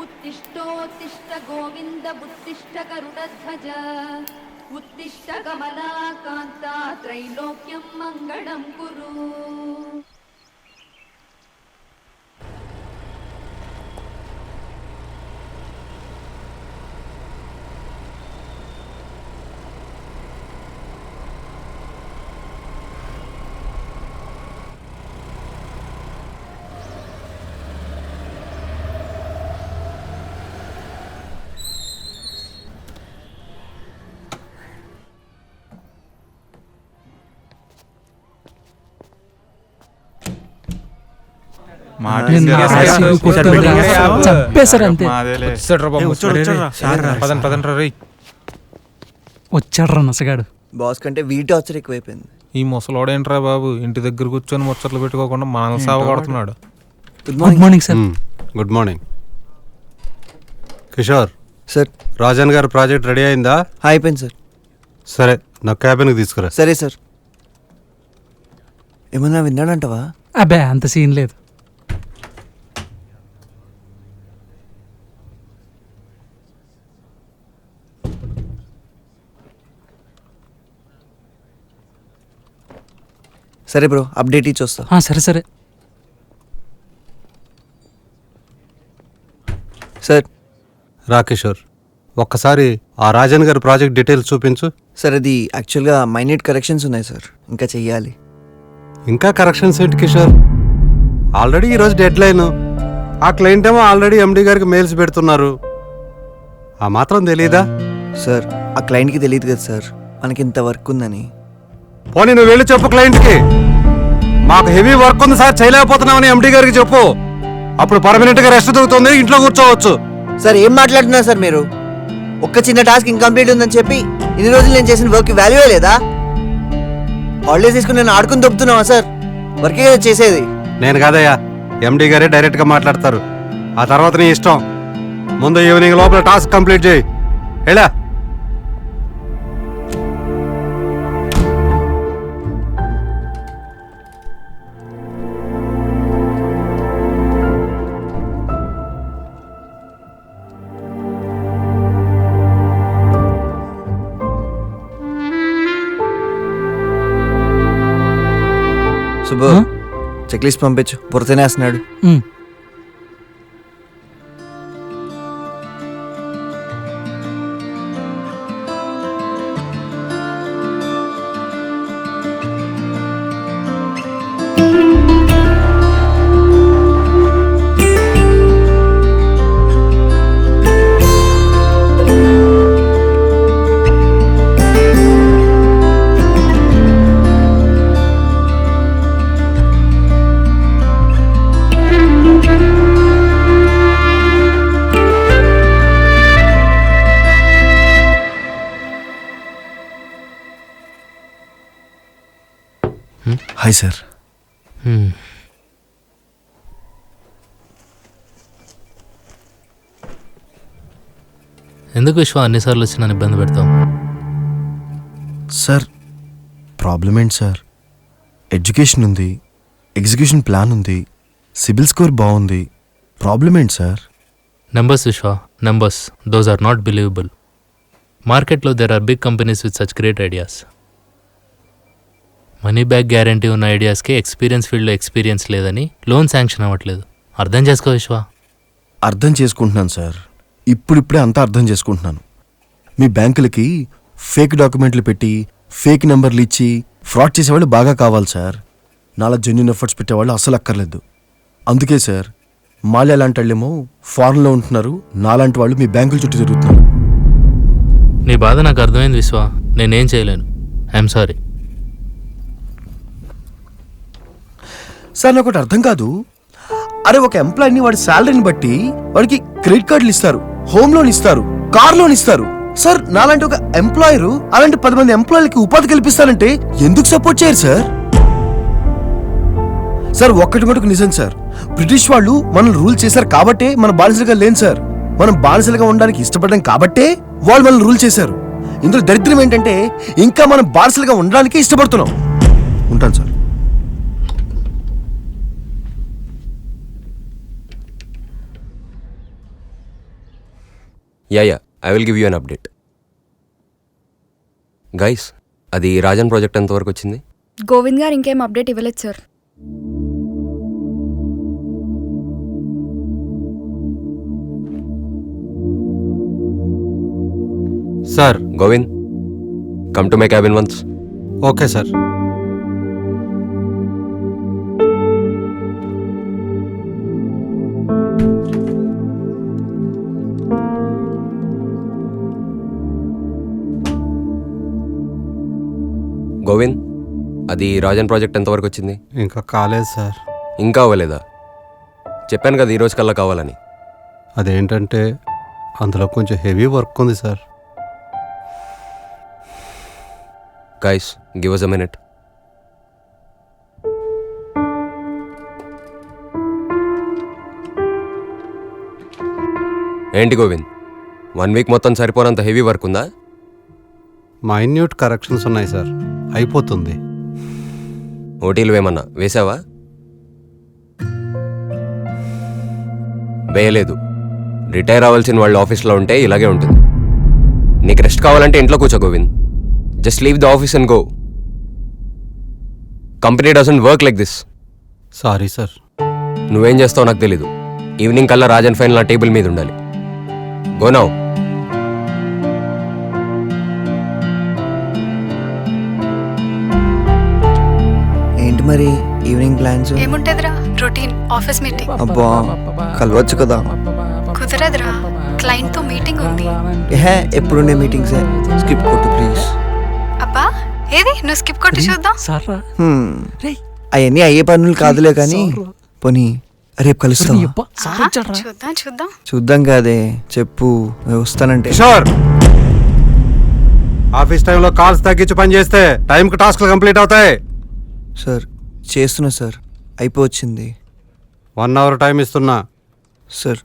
उत्तिष्ठोत्तिष्ठ गोविन्द उत्तिष्ठ गरुडध्वज। उत्तिष्ठ कमलाकान्ता त्रैलोक्यं मङ्गलं कुरु చంపేశారు అంతే వచ్చాడు రా. నసగాడు. బాస్ కంటే వీటి టార్చర్ ఎక్కువైపోయింది. ఈ ముసలోడేంట్రా బాబు? ఇంటి దగ్గర కూర్చొని ముచ్చట్లు పెట్టుకోకుండా మనల్ని సావ కొడుతున్నాడు. Good morning sir good morning Kishore. Sir Rajan గారి ప్రాజెక్ట్ రెడీ అయిందా? అయిపోయింది సార్ సరే నా క్యాబిన్కి తీసుకురా. సరే సార్ ఏమన్నా విన్నాడంటవా? అబ్బే అంత సీన్ లేదు. సరే బ్రో అప్డేట్ ఇచ్చి వస్తా. ఆ, సరే సరే. సార్. రా కిషోర్ ఒక్కసారి ఆ రాజన్ గారి ప్రాజెక్ట్ డీటెయిల్స్ చూపించు. సార్ అది యాక్చువల్గా మైన్యూట్ కరెక్షన్స్ ఉన్నాయి సార్ ఇంకా చెయ్యాలి. ఇంకా కరెక్షన్స్ ఏంటి కిషోర్? ఆల్రెడీ ఈరోజు డెడ్ లైన్ ఆ క్లయింట్ ఏమో ఆల్రెడీ ఎండి గారికి మెయిల్స్ పెడుతున్నారు. ఆ మాత్రం తెలియదా సార్ ఆ క్లయింట్కి తెలియదు కదా సార్ మనకి ఇంత వర్క్ ఉందని. పోనీ నువ్వు వెళ్ళి చెప్పు క్లయింట్కి. మాకు హెవీ వర్క్ ఉంది సార్ చేయలేకపోతున్నామని ఎండి గారికి చెప్పు. అప్పుడు పర్మనెంట్గా రెస్ట్ దొరుకుతుంది ఇంట్లో కూర్చోవచ్చు. సార్ ఏం మాట్లాడుతున్నారు సార్ మీరు? ఒక్క చిన్న టాస్క్ ఇన్కంప్లీట్ ఉందని చెప్పి ఇన్ని రోజులు నేను చేసిన వర్క్ వాల్యూ లేదా? హాలిడేస్ తీసుకుని నేను ఆడుకుని దొబ్బుతున్నావా సార్? వర్కే కదా చేసేది. నేను కాదయ్యా ఎండి గారే డైరెక్ట్గా మాట్లాడతారు. ఆ తర్వాత నీ ఇష్టం. ముందు ఈవినింగ్ లోపల టాస్క్ కంప్లీట్ చేయి. ఎలా చెక్ లిస్ట్ పంపించు. బుర్రతనే వేస్తున్నాడు. Hi sir. ఎందుకు విశ్వ అన్నిసార్లు వచ్చి నన్ను ఇబ్బంది పెడతావు? సార్ ప్రాబ్లం ఏంటి సార్? ఎడ్యుకేషన్ ఉంది ఎగ్జిక్యూషన్ ప్లాన్ ఉంది సిబిల్ స్కోర్ బాగుంది. ప్రాబ్లం ఏంటి sir? Numbers Viswa numbers those are not believable మార్కెట్లో there are big companies with such great ideas money back guarantee ఉన్న ఐడియాస్కి ఎక్స్పీరియన్స్ ఫీల్డ్లో ఎక్స్పీరియన్స్ లేదని లోన్ శాంక్షన్ అవ్వట్లేదు. అర్థం చేసుకో విశ్వ. అర్థం చేసుకుంటున్నాను సార్. ఇప్పుడిప్పుడే అంతా అర్థం చేసుకుంటున్నాను. మీ బ్యాంకులకి ఫేక్ డాక్యుమెంట్లు పెట్టి ఫేక్ నెంబర్లు ఇచ్చి ఫ్రాడ్ చేసేవాళ్ళు బాగా కావాలి సార్. నాలా జెన్యున్ ఎఫర్ట్స్ పెట్టేవాళ్ళు అసలు అక్కర్లేదు. అందుకే సార్ మాల్యా లాంటి వాళ్ళేమో ఫారెన్లో ఉంటున్నారు నాలాంటి వాళ్ళు మీ బ్యాంకుల చుట్టూ తిరుగుతున్నారు. నీ బాధ నాకు అర్థమైంది విశ్వ. నేనేం చేయలేను. ఐఎమ్ సారీ సార్ నాకు ఒకటి అర్థం కాదు. అరే ఒక ఎంప్లాయీని వాడి శాలరీని బట్టి వాడికి క్రెడిట్ కార్డులు ఇస్తారు హోమ్ లోన్ ఇస్తారు కార్ లోన్ ఇస్తారు. సార్ నాలాంటి ఒక ఎంప్లాయర్ అలాంటి పది మంది ఎంప్లాయీలకి ఉపాధి కల్పిస్తారంటే ఎందుకు సపోర్ట్ చేయరు సార్? సార్ ఒక్కటి మటుకు నిజం సార్. బ్రిటిష్ వాళ్ళు మనల్ని రూల్ చేశారు కాబట్టే మన బానిసలుగా లేను సార్. మనం బానిసలుగా ఉండడానికి ఇష్టపడడం కాబట్టే వాళ్ళు మనల్ని రూల్ చేశారు. ఇందులో దరిద్రం ఏంటంటే ఇంకా మనం బానిసలుగా ఉండడానికి ఇష్టపడుతున్నాం. ఉంటాను sir. Ya ya I will give you an update guys అది రాజన్ ప్రాజెక్ట్ ఎంతవరకు వచ్చింది? గోవింద్ గారు ఇంకేం అప్డేట్ ఇవ్వలేదు sir sir Govind come to my cabin once okay sir Govind అది రాజన్ ప్రాజెక్ట్ ఎంతవరకు వచ్చింది? ఇంకా కాలేదు సార్. ఇంకా అవ్వలేదా? చెప్పాను కదా ఈ రోజు కల్లా కావాలని. అదేంటంటే అందులో కొంచెం హెవీ వర్క్ ఉంది sir. Guys give us a minute ఏంటి గోవింద్? వన్ వీక్ మొత్తం సరిపోనంత హెవీ వర్క్ ఉందా? మైన్యూట్ కరెక్షన్స్ ఉన్నాయి సార్. అయిపోతుంది. ఓటీలు వేమన్నా వేసావా వేయలేదు. రిటైర్ అవ్వాల్సిన వాళ్ళు ఆఫీస్లో ఉంటే ఇలాగే ఉంటుంది. నీకు రెస్ట్ కావాలంటే ఇంట్లో కూర్చో Govind. Just leave the office and go. Company doesn't work like this. Sorry sir. నువ్వేం చేస్తావో నాకు తెలీదు. ఈవినింగ్ కల్లా రాజన్ ఫైన్ నా టేబుల్ మీద ఉండాలి. గో మరి ఈవినింగ్ ప్లాన్స్ ఏముంటదిరా? రొటీన్ ఆఫీస్ మీటింగ్ అబ్బా కలవచ్చు కదా. కుదరదురా. క్లయింట్తో మీటింగ్ ఉంది. ఏహే ఎప్పుడుండే మీటింగ్స్ స్కిప్ కొట్టు ప్లీజ్ అబ్బా ఏది? నువ్వు స్కిప్ కొట్టి చూద్దాం. సార్రా. అవన్నీ అయ్యే పనులు కాదులే కానీ పోనీ రేపు కలుస్తాం. చూద్దాం చూద్దాం. చూద్దాం కాదే చెప్పు నేను వస్తానంటే. కిషోర్! ఆఫీస్ టైంలో కాల్స్ తగ్గించి పని చేస్తే టైంకి టాస్క్లు కంప్లీట్ అవుతాయి. సార్ చేస్తున్నా సార్. అయిపోవచ్చింది. వన్ అవర్ టైం ఇస్తున్నా. Sir.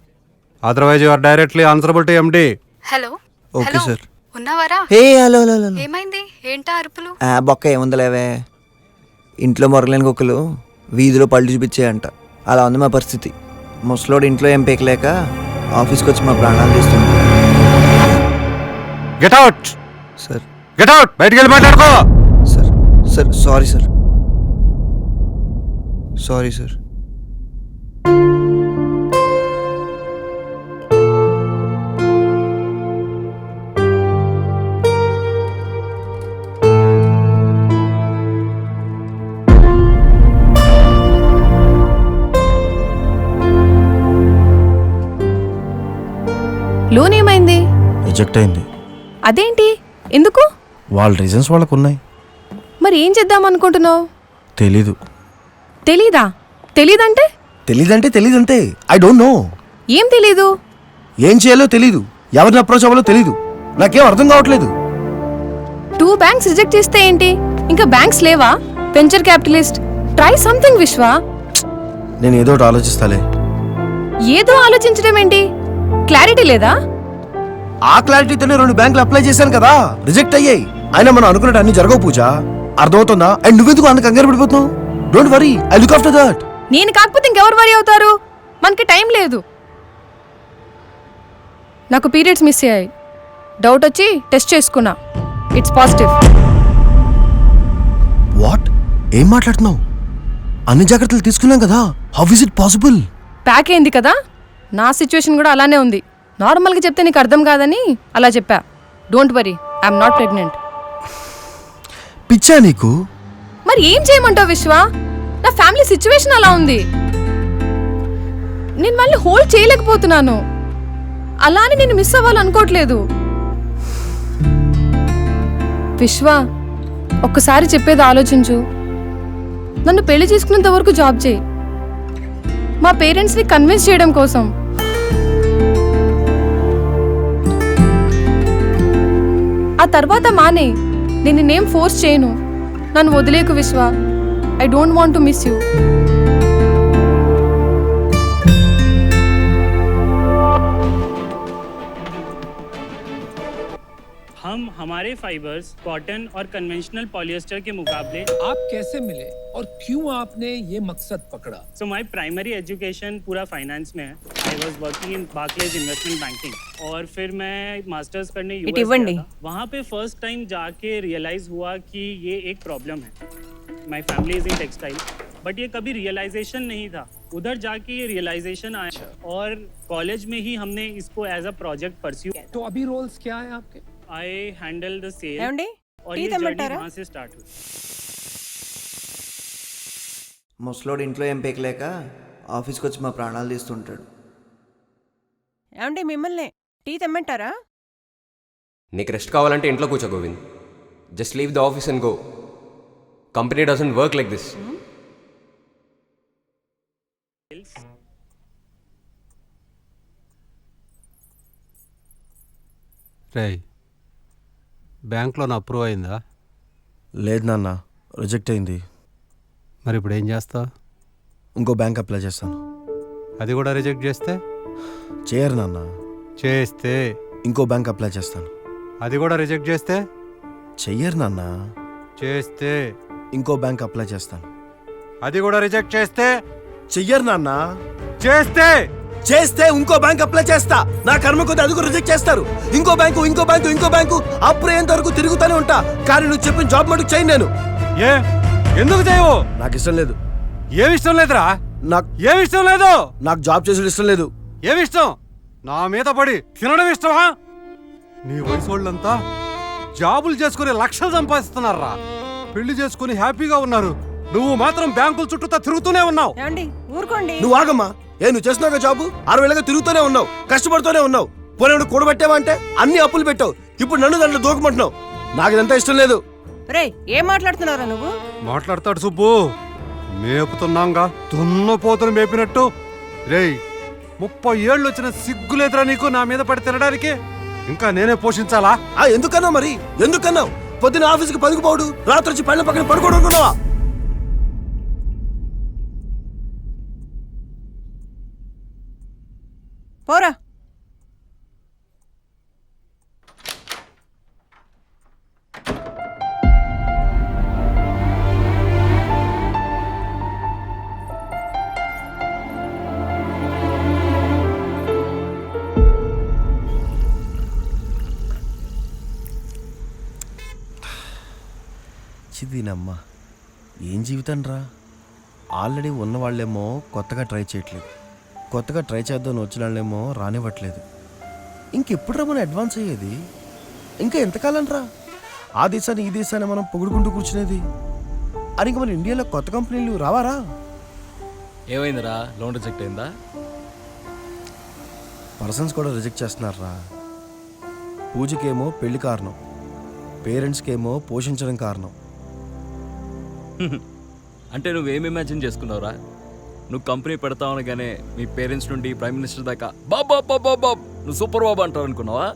Otherwise your directly answerable to MD hello. Okay hello. Sir. ఉన్నావారా? Hey hello hello hello. ఏమైంది? ఏంటా అరుపులు? ఆ, బొక్క ఏముందలేవే. ఇంట్లో మొరలేని కుక్కలు వీధిలో పళ్ళు చూపించాయంట. అలా ఉంది మా పరిస్థితి. ముసలోడు ఇంట్లో ఏం పీకలేక ఆఫీస్కి వచ్చి మా ప్రాణాలు తీస్తుంది get out sir. Get out బయటికి వెళ్ళి మాట్లాడుకో! Sir sir sorry sir. Sorry sir. Loan ఏమైంది? రిజెక్ట్ అయింది. అదేంటి? ఎందుకు? వాళ్ళ రీజన్స్ వాళ్ళకు ఉన్నాయి. మరి ఏం చేద్దాం అనుకుంటున్నావు? తెలీదు. తెలీదా? తెలీదంటే? తెలీదంటే తెలీదంతే. ఐ డోంట్ నో ఏం తెలీదు? ఏం చేయాలో తెలీదు. ఎవరిని అప్రోచ్ అవ్వాలో తెలీదు. నాకేం అర్థం కావట్లేదు. టూ బ్యాంక్స్ రిజెక్ట్ చేస్తే ఏంటి? ఇంకా బ్యాంక్స్ లేవా? వెంచర్ క్యాపిటలిస్ట్ ట్రై సంథింగ్ విశ్వ నేను ఏదో ఒకటి ఆలోచిస్తాలే. ఏదో ఆలోచించడం ఏంటి? క్లారిటీ లేదా? ఆ క్లారిటీతోనే రెండు బ్యాంకులు అప్లై చేశాను కదా. రిజెక్ట్ అయ్యాయి. అయినా మనం అనుకున్నట్టు అన్ని జరగవు పూజ. అర్థమవుతుందా? అండ్ నువ్వెందుకు అంత కంగారు పడిపోతున్నావు? Don't worry I look after that నేను కాకపోతే ఇంకెవరు వరి అవుతారు? మనకి టైం లేదు. నాకు పీరియడ్స్ మిస్ అయ్యాయి. డౌట్ వచ్చి టెస్ట్ చేసుకున్నా. ఇట్స్ పాజిటివ్ వాట్ ఏం మాట్లాడుతున్నావు? అన్ని జాగ్రత్తలు తీసుకున్నాం కదా. How is it possible pack అయింది కదా. నా సిచ్యువేషన్ కూడా అలానే ఉంది. నార్మల్గా చెప్తే నీకు అర్థం కాదని అలా చెప్పా. Don't worry I'm not pregnant పిచ్చా నీకు? మరి ఏం చేయమంటావు విశ్వ? నా ఫ్యామిలీ సిచ్యువేషన్ అలా ఉంది. నేను మళ్ళీ హోల్డ్ చేయలేకపోతున్నాను. అలా అని నేను మిస్ అవ్వాలనుకోవట్లేదు. విశ్వ ఒక్కసారి చెప్పేది ఆలోచించు. నన్ను పెళ్ళి చేసుకున్నంత వరకు జాబ్ చేయి. మా పేరెంట్స్ని కన్విన్స్ చేయడం కోసం. ఆ తర్వాత మానే నేను నేమ్ ఫోర్స్ చేయను. నన్ను వదిలేకు విశ్వ. I don't want to miss you. हम हमारे फाइबर्स कॉटन और कन्वेंशनल पॉलिएस्टर के मुकाबले आप कैसे मिले और क्यों आपने ये मकसद पकड़ा? सो माय प्राइमरी एजुकेशन पूरा फाइनेंस में है। I was working in Barclays investment banking और फिर मैं मास्टर्स करने यूएस था। वहाँ पे फ़र्स्ट टाइम जाके रियलाइज़ हुआ कि ये एक प्रॉब्लम है। My family is in textile but ये कभी रियलाइजेशन नहीं था। उधर जाके ये रियलाइजेशन आया। और कॉलेज में ही हमने इसको एज अ प्रोजेक्ट परस्यू तो अभी रोल्स क्या है आपके? ఐ హ్యాండిల్ ద సేల్ ఏమండి? టీ తెమ్మంటారా? స్టార్ట్ ముసలోడు ఇంట్లో ఏం పేకలేక ఆఫీస్కి వచ్చి మా ప్రాణాలు తీస్తుంటాడు. ఏమండి మిమ్మల్ని టీ తెమ్మంటారా? నీకు రెస్ట్ కావాలంటే ఇంట్లో కూర్చో Govind. Just leave the office and go company doesn't work like this rye bank loan approve అయిందా? లేదు నాన్న రిజెక్ట్ అయింది. మరి ఇప్పుడు ఏం చేస్తావు ఇంకో బ్యాంక్ అప్లై చేస్తాను. అది కూడా రిజెక్ట్ చేస్తే? చేయరు నాన్న. చేస్తే? ఇంకో బ్యాంక్ అప్లై చేస్తాను. అది కూడా రిజెక్ట్ చేస్తే? చెయ్యరు నాన్న. చేస్తే? ఇంకో బ్యాంక్ అప్లై చేస్తాను. అది కూడా రిజెక్ట్ చేస్తే? చెయ్యరు నాన్న. చేస్తే? చేస్తే ఇంకో బ్యాంక్ అప్లై చేస్తా. నా కర్మ కొద్ది అది కూడా రిజెక్ట్ చేస్తారు. ఇంకో బ్యాంకు ఇంకో బ్యాంకు ఇంకో బ్యాంకు అప్పుడేంత వరకు తిరుగుతూనే ఉంటా. కానీ నువ్వు చెప్పిన జాబ్ మటుకు చేయను నేను. ఏ? ఎందుకు చేయవు? నాకు ఇష్టం లేదు. ఏమి ఇష్టం లేదురా? నాకు ఏమి ఇష్టం లేదు? నాకు జాబ్ చేసేది ఇష్టం లేదు. ఏమి ఇష్టం? నా మీద పడి తినడం ఇష్టమా? నీ వయసు వాళ్ళంతా జాబులు చేసుకుని లక్షలు సంపాదిస్తున్నారా? పెళ్ళి చేసుకుని హ్యాపీగా ఉన్నారు. నువ్వు మాత్రం బ్యాంకుల చుట్టూతా తిరుగుతూనే ఉన్నావు. ఊరుకోండి. నువ్వు ఆగమ్మా. ఏ నువ్వు చేస్తున్నావు జాబు? అరవై ఏళ్ళగా తిరుగుతూనే ఉన్నావు కష్టపడుతూనే ఉన్నావు. పోనీ కూడబెట్టావా అంటే అన్ని అప్పులు పెట్టావు. ఇప్పుడు నన్ను దాంట్లో దూకమంటున్నావు. నాకు ఇదంతా ఇష్టం లేదు. రే ఏం మాట్లాడుతున్నారా నువ్వు? మాట్లాడతాడు సుబ్బు. మేపుతున్నాంగా. దున్నపోతులు మేపినట్టు. రేయ్ ముప్పై ఏళ్ళు వచ్చిన సిగ్గులేదురా నీకు నా మీద పడి తినడానికి? ఇంకా నేనే పోషించాలా? ఆ ఎందుకన్నా మరి? ఎందుకన్నావు? పొద్దున ఆఫీస్కి పదుకుపోడు రాత్రి వచ్చి పళ్ళ పక్కన పడుకోవడం అనుకున్నావా పోరా. చిదినమ్మా ఏం జీవితం రా ఆల్రెడీ ఉన్నవాళ్ళేమో కొత్తగా ట్రై చేయట్లేదు. కొత్తగా ట్రై చేద్దాం వచ్చిన వాళ్ళేమో రానివ్వట్లేదు. ఇంకెప్పుడు రా మనం అడ్వాన్స్ అయ్యేది? ఇంకా ఎంతకాలం రా? ఆ దేశాన్ని ఈ దేశాన్ని మనం పొగుడుకుంటూ కూర్చునేది. అని ఇంకా మన ఇండియాలో కొత్త కంపెనీలు రావారా? ఏమైందిరా? లోన్ రిజెక్ట్ అయిందా? పర్సన్స్ కూడా రిజెక్ట్ చేస్తున్నారా పూజకేమో పెళ్ళి కారణం. పేరెంట్స్కేమో పోషించడం కారణం. అంటే నువ్వేం ఇమాజిన్ చేసుకున్నావురా? నువ్వు కంపెనీ పెడతావు అనగానే మీ పేరెంట్స్ నుండి ప్రైమ్ మినిస్టర్ దాకా బాబ్ బాబ్ బాబ్ నువ్వు సూపర్ బాబు అంటావు అనుకున్నావా?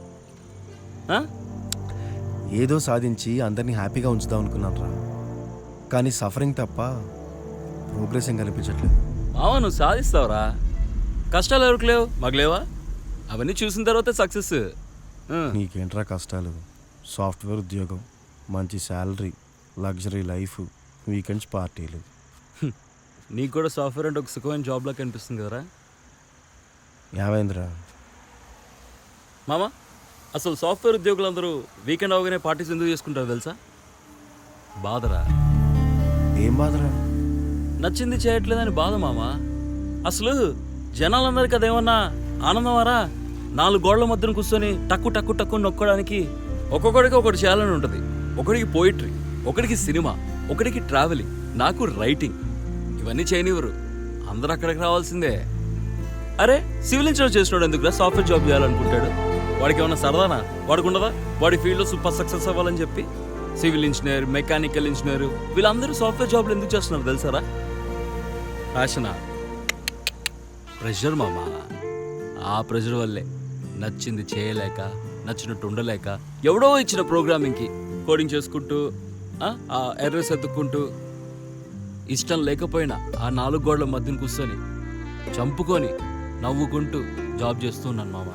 ఏదో సాధించి అందరినీ హ్యాపీగా ఉంచుదాం అనుకున్నాను రా. కానీ సఫరింగ్ తప్ప ప్రోగ్రెస్ ఏం కనిపించట్లేదు. మావా నువ్వు సాధిస్తావురా. కష్టాలు ఎవరికి లేవు? మాకు లేవా? అవన్నీ చూసిన తర్వాత సక్సెస్ నీకేంట్రా కష్టాలు? సాఫ్ట్వేర్ ఉద్యోగం మంచి శాలరీ లగ్జరీ లైఫ్ వీకెండ్స్ పార్టీలు నీకు కూడా సాఫ్ట్వేర్ అంటే ఒక సుఖమైన జాబ్లా కనిపిస్తుంది కదరా? యావేంద్రా. మామా అసలు సాఫ్ట్వేర్ ఉద్యోగులందరూ వీకెండ్ అవగానే పార్టీస్ ఎందుకు చేసుకుంటారు తెలుసా? బాధరా. ఏం బాధరా? నచ్చింది చేయట్లేదని బాధ మామా. అసలు జనాలందరికీ అదేమన్నా ఆనందమారా? నాలుగు గోడల మధ్యన కూర్చొని టక్కు టక్కు టక్కు నొక్కడానికి ఒక్కొక్కడికి ఒకటి చేయాలని ఉంటుంది. ఒకడికి పోయిట్రీ ఒకడికి సినిమా ఒకడికి ట్రావెలింగ్ నాకు రైటింగ్. ఇవన్నీ చేయనివ్వరు. అందరూ అక్కడికి రావాల్సిందే. అరే సివిల్ ఇంజనీర్ చేసినాడు ఎందుకురా సాఫ్ట్వేర్ జాబ్ చేయాలనుకుంటాడు? వాడికి ఏమైనా సరదానా? వాడికి ఉండదా వాడి ఫీల్డ్లో సూపర్ సక్సెస్ అవ్వాలని చెప్పి? సివిల్ ఇంజనీర్ మెకానికల్ ఇంజనీర్ వీళ్ళందరూ సాఫ్ట్వేర్ జాబ్లు ఎందుకు చేస్తున్నారు తెలుసారా? ప్యాషనా ప్రెషర్ మామా? ఆ ప్రెషర్ వల్లే. నచ్చింది చేయలేక నచ్చినట్టు ఉండలేక ఎవడో ఇచ్చిన ప్రోగ్రామింగ్కి కోడింగ్ చేసుకుంటూ ఆ ఎర్రస్ ఎత్తుక్కుంటూ ఇష్టం లేకపోయినా ఆ నాలుగు గోడల మధ్యన కూర్చొని చంపుకొని నవ్వుకుంటూ జాబ్ చేస్తున్నాను మామ.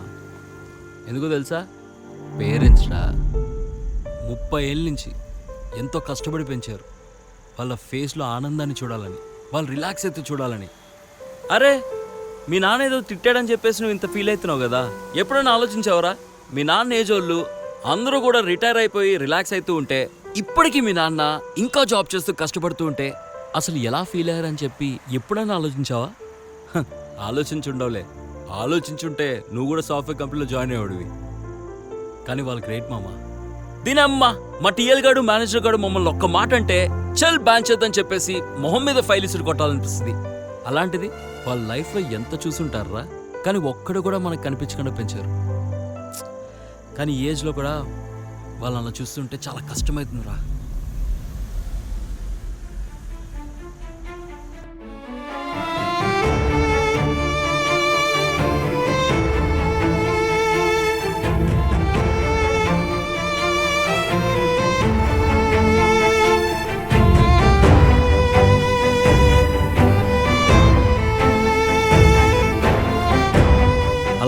ఎందుకో తెలుసా? పేరెంట్స్ రా. ముప్పై ఏళ్ళ నుంచి ఎంతో కష్టపడి పెంచారు. వాళ్ళ ఫేస్లో ఆనందాన్ని చూడాలని వాళ్ళు రిలాక్స్ అయితే చూడాలని. అరే మీ నాన్న ఏదో తిట్టాడని చెప్పేసి నువ్వు ఇంత ఫీల్ అవుతున్నావు కదా? ఎప్పుడైనా ఆలోచించావరా? మీ నాన్న ఏజ్ వాళ్ళు అందరూ కూడా రిటైర్ అయిపోయి రిలాక్స్ అవుతూ ఉంటే ఇప్పటికీ మీ నాన్న ఇంకా జాబ్ చేస్తూ కష్టపడుతూ ఉంటే అసలు ఎలా ఫీల్ అయ్యారని చెప్పి ఎప్పుడైనా ఆలోచించావా? హ, ఆలోచించుండవులే. ఆలోచించుంటే నువ్వు కూడా సాఫ్ట్వేర్ కంపెనీలో జాయిన్ అయ్యేవాడివి. కానీ వాళ్ళు గ్రేట్ మామా. దీనమ్మా మా టీఎల్ గాడు మేనేజర్ గాడు మమ్మల్ని ఒక్క మాట అంటే చల్ బ్యాన్ చేద్దని చెప్పేసి మొహం మీద ఫైల్ ఇసురు కొట్టాలనిపిస్తుంది. అలాంటిది వాళ్ళ లైఫ్లో ఎంత చూసుంటారా కానీ ఒక్కడు కూడా మనకు కనిపించకుండా పెంచారు. కానీ ఈ ఏజ్లో కూడా వాళ్ళు అలా చూస్తుంటే చాలా కష్టమవుతుందిరా.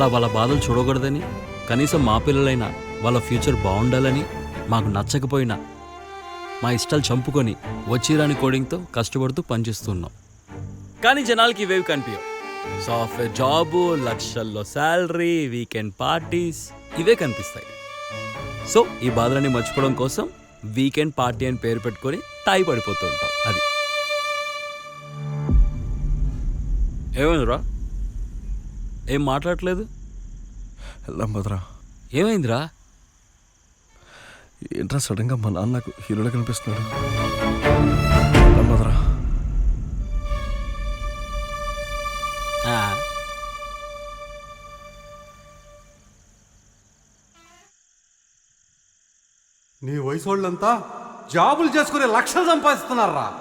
అలా వాళ్ళ బాధలు చూడకూడదని కనీసం మా పిల్లలైనా వాళ్ళ ఫ్యూచర్ బాగుండాలని మాకు నచ్చకపోయినా మా ఇష్టాలు చంపుకొని వచ్చిరాని కోడింగ్తో కష్టపడుతూ పనిచేస్తున్నాం. కానీ జనాలకి ఇవేవి కనిపించవు సాఫ్ట్వేర్ జాబు లక్షల్లో శాలరీ వీకెండ్ పార్టీస్ ఇవే కనిపిస్తాయి. సో ఈ బాధలని మర్చిపోవడం కోసం వీకెండ్ పార్టీ అని పేరు పెట్టుకొని తాయి పడిపోతూ ఉంటాం. అది. ఏమైందిరా? ఏం మాట్లాడట్లేదు? వెళ్దాం భద్రా. ఏమైందిరా? ఏంట్రా సడన్గా మా నాన్న నాకు హీరోలో కనిపిస్తున్నాడు? వెళ్దాం భద్రా. ఆ, నీ వయసు వాళ్ళంతా జాబులు చేసుకుని లక్షలు సంపాదిస్తున్నారా?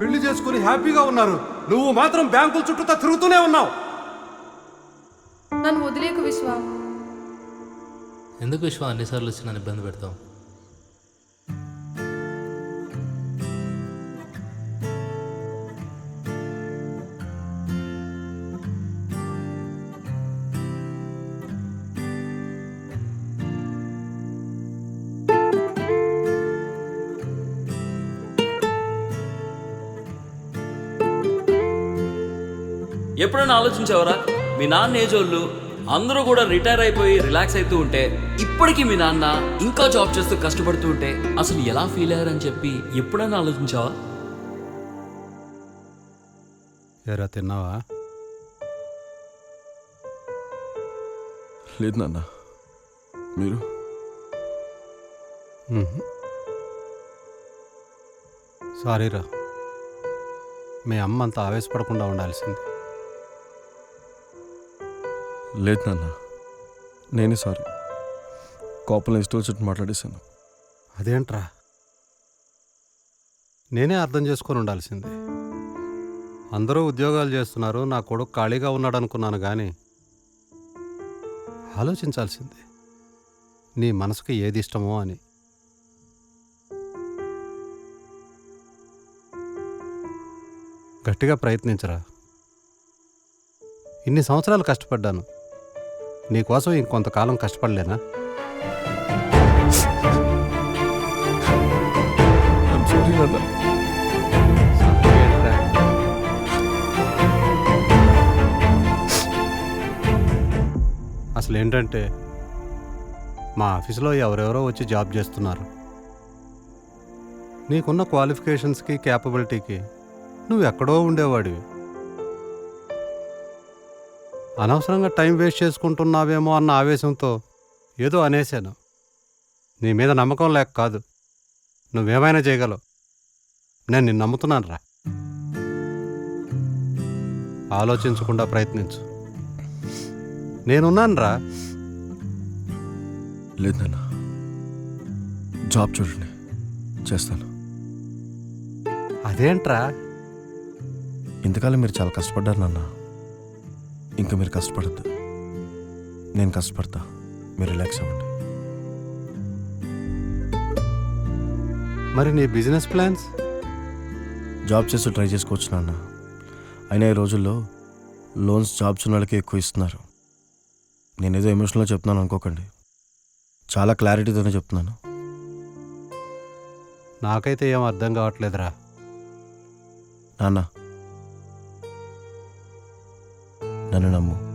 పెళ్ళి చేసుకుని హ్యాపీగా ఉన్నారు. నువ్వు మాత్రం బ్యాంకుల చుట్టూతా తిరుగుతూనే ఉన్నావు. నన్ను వదిలేకు విశ్వ. ఎందుకు విశ్వ అన్నిసార్లు వచ్చి నన్ను ఇబ్బంది పెడతాం ఎప్పుడైనా ఆలోచించావరా? మీ నాన్న ఏజోళ్ళు అందరూ కూడా రిటైర్ అయిపోయి రిలాక్స్ అవుతూ ఉంటే ఇప్పటికీ మీ నాన్న ఇంకా జాబ్ చేస్తూ కష్టపడుతూ ఉంటే అసలు ఎలా ఫీల్ అయ్యారని చెప్పి ఎప్పుడైనా ఆలోచించావా? ఎరా తిన్నావా? లేదు నాన్న. మీరు? సారీరా మీ అమ్మ అంత ఆవేశపడకుండా ఉండాల్సింది. లేదు నాన్న. నేనే సారీ. కోపంలో ఇష్టం వచ్చినట్టు మాట్లాడేశాను. అదేంట్రా? నేనే అర్థం చేసుకొని ఉండాల్సిందే. అందరూ ఉద్యోగాలు చేస్తున్నారు నా కొడుకు ఖాళీగా ఉన్నాడు అనుకున్నాను కానీ ఆలోచించాల్సిందే. నీ మనసుకు ఏది ఇష్టమో అని. గట్టిగా ప్రయత్నించరా? ఇన్ని సంవత్సరాలు కష్టపడ్డాను. నీకోసం ఇంకొంతకాలం కష్టపడలేనా? అసలు ఏంటంటే మా ఆఫీసులో ఎవరెవరో వచ్చి జాబ్ చేస్తున్నారు. నీకున్న క్వాలిఫికేషన్స్కి క్యాపబిలిటీకి నువ్వు ఎక్కడో ఉండేవాడివి. అనవసరంగా టైం వేస్ట్ చేసుకుంటున్నావేమో అన్న ఆవేశంతో ఏదో అనేశాను. నీ మీద నమ్మకం లేక కాదు. నువ్వేమైనా చేయగలవు. నేను నిన్ను నమ్ముతున్నాను రా ఆలోచించకుండా ప్రయత్నించు. నేనున్నాను రా లేదు నాన్న. జాబ్ చూడండి. చేస్తాను. అదేంట్రా? ఇంతకాలం మీరు చాలా కష్టపడ్డారు నాన్న. ఇంకా మీరు కష్టపడద్దు. నేను కష్టపడతా. మీరు రిలాక్స్ అవ్వండి. మరి నీ బిజినెస్ ప్లాన్స్? జాబ్ చేస్తూ ట్రై చేసుకోవచ్చు నాన్న. అయినా ఈ రోజుల్లో లోన్స్ జాబ్స్ ఉన్న వాళ్ళకి ఎక్కువ ఇస్తున్నారు. నేనేదో ఎమోషనల్గా చెప్తున్నాను అనుకోకండి. చాలా క్లారిటీతోనే చెప్తున్నాను. నాకైతే ఏం అర్థం కావట్లేదురా. నాన్న నన్ను నమ్ము